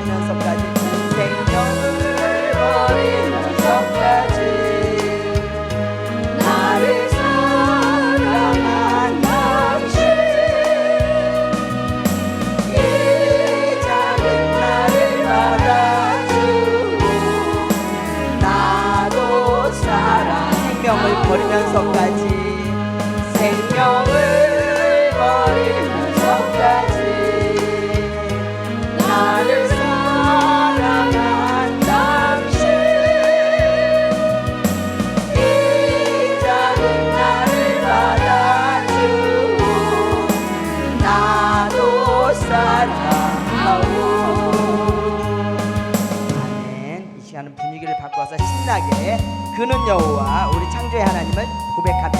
버리면서까지 생명을 버리면서까지. 나를 사랑한 당신 이 작은 나를 받아주고 나도 사랑 생명을 버리면서까지 그는 여호와 우리 창조의 하나님을 고백합니다.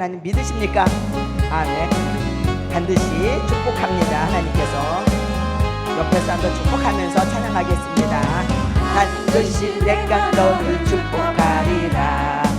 하나님 믿으십니까? 아멘. 반드시 축복합니다. 하나님께서 옆에서 한번 축복하면서 찬양하겠습니다. 반드시 내가 너를 축복하리라.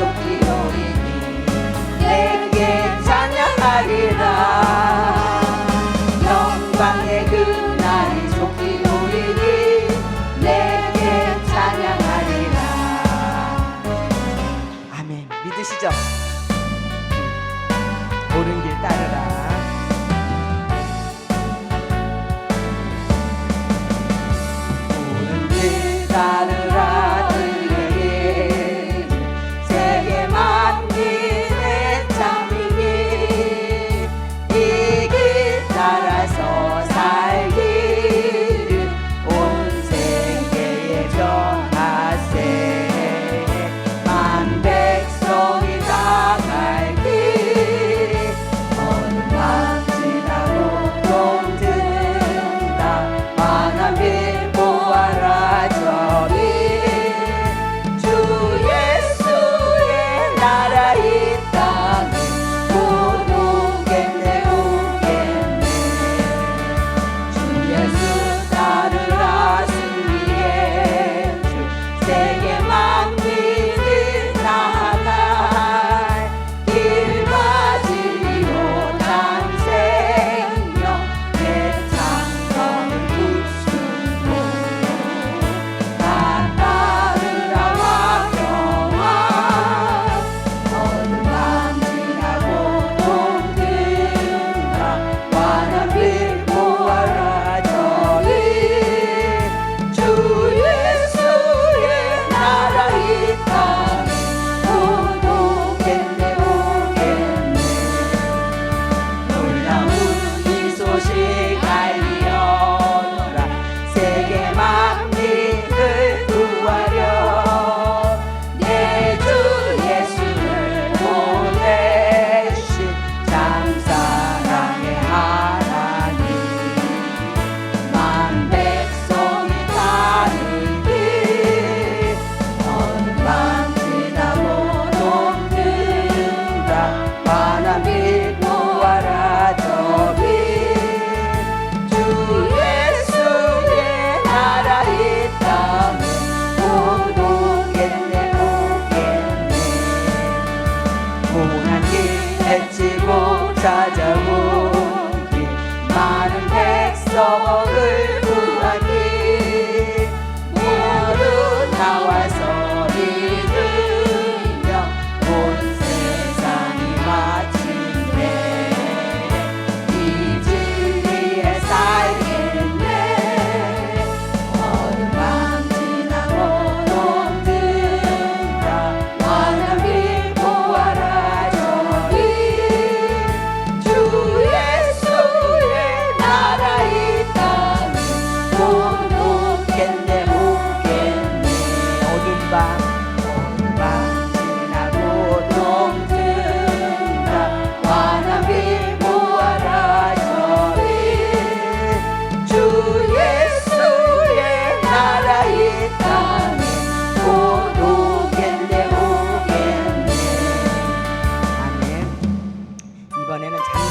something.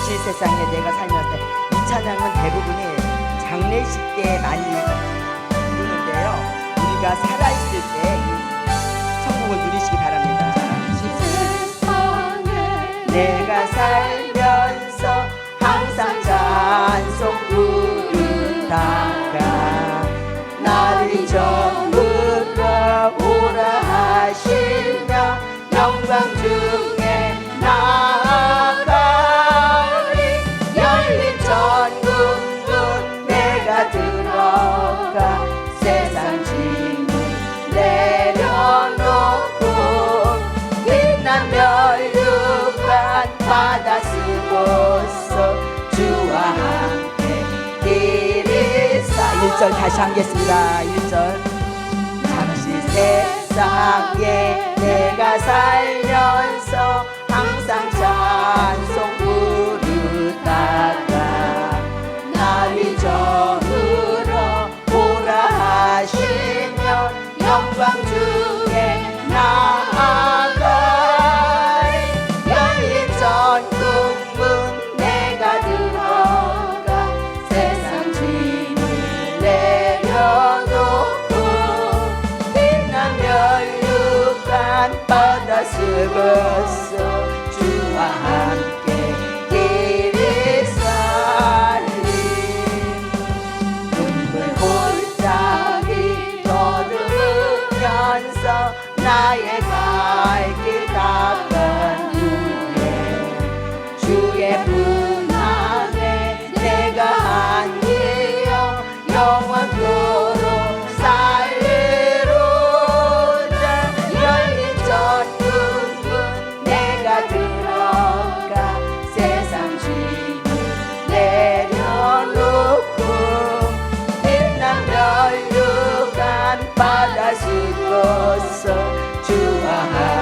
현실 세상에 내가 살면서 이 찬양은 대부분이 장례식 때 많이 부르는데요. 우리가 살아있을 때 천국을 누리시기 바랍니다. 세상에 내가 살면서 항상 찬송 부른다가 나를 전부가 오라 하시며 영광 주 1절 다시 하겠습니다. 1절 잠시 세상에 내가 살면서 항상 찬송 밤바다 슬었어 주와 함께 다시 벗어 주와 함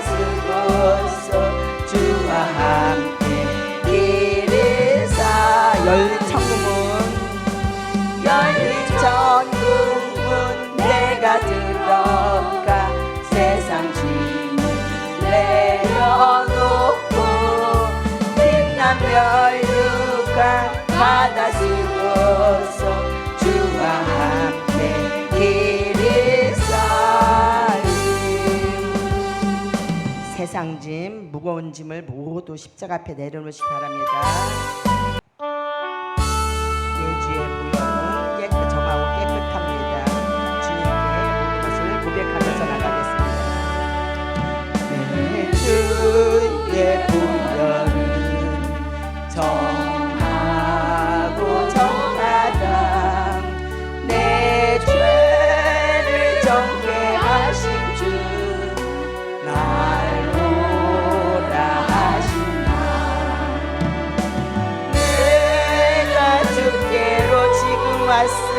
다스고서 주와 함께 길을 쌓아 열린 천국문. 열린 천국문 내가 들어가 세상 주인을 내려놓고 빛난 별누가 바다 장짐 무거운 짐을 모두 십자가 앞에 내려놓으시기 바랍니다. Yes.